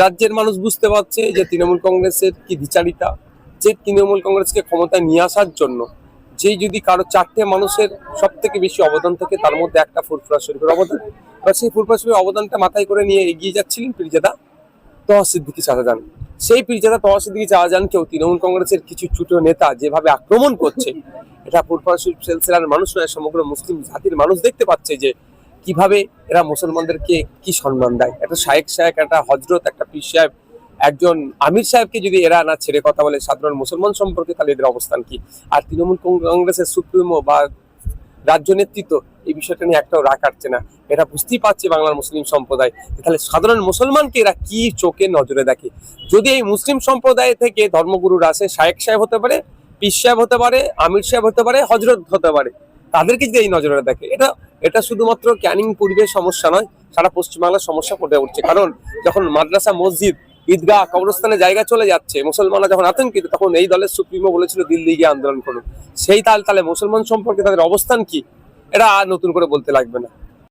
রাজ্যের মানুষ বুঝতে পারছে যে তৃণমূল কংগ্রেসের কি দ্বিচারিতা, যে তৃণমূল কংগ্রেসকে ক্ষমতায় নিয়ে আসার জন্য যেই যদি কারও চারটে মানুষের সব থেকে বেশি অবদান থাকে, তার মধ্যে একটা ফুরফুরা শরীফের অবদান। এবার সেই ফুরফুরা শরীফের অবদানটা মাথায় করে নিয়ে এগিয়ে যাচ্ছিলেন পীরজাদা তহা সিদ্দিকি শাহজাহান। সেই পীরজাদা তহা সিদ্দিকি শাহজাহানকেও তৃণমূল কংগ্রেসের কিছু ছোট নেতা যেভাবে আক্রমণ করছে, এটা ফুরফুরা শরীফ সেলসেলার মানুষ নয় সমগ্র মুসলিম জাতির মানুষ দেখতে পাচ্ছে যে কীভাবে এরা মুসলমানদেরকে কি সম্মান দেয়? একটা শায়েক সাহেব, একটা হজরত একটা পীর সাহেব, একজন আমির সাহেবকে যদি এরা না ছেড়ে কথা বলে, সাধারণ মুসলমান সম্পর্কে তাহলে এদের অবস্থান কি? আর তৃণমূল কংগ্রেসের সুপ্রিমো বা রাজ্য নেতৃত্ব, এই বিষয়টা নিয়ে একটাও রাগ কাটছে না। এরা বুঝতেই পারছে বাংলার মুসলিম সম্প্রদায়। তাহলে সাধারণ মুসলমানকে এরা কি চোখে নজরে দেখে? যদি এই মুসলিম সম্প্রদায় থেকে ধর্মগুরুরা আসে, শায়েক সাহেব হতে পারে, পীর সাহেব হতে পারে, আমির সাহেব হতে পারে হজরত হতে পারে, তাদেরকে যদি এই নজরে দেখে, এটা এটা শুধুমাত্র ক্যানিং পূর্বের সমস্যা নয়, সারা পশ্চিমবাংলার সমস্যা পড়ে উঠছে। কারণ যখন মাদ্রাসা, মসজিদ, ঈদগাহ কবরস্থানে জায়গা চলে যাচ্ছে, মুসলমানরা যখন আতঙ্কিত, তখন এই দলের সুপ্রিমো বলেছিল, দিল্লি গিয়ে আন্দোলন করুন সেই তাল তালে মুসলমান সম্পর্কে তাদের অবস্থান কি, এটা নতুন করে বলতে লাগবে না।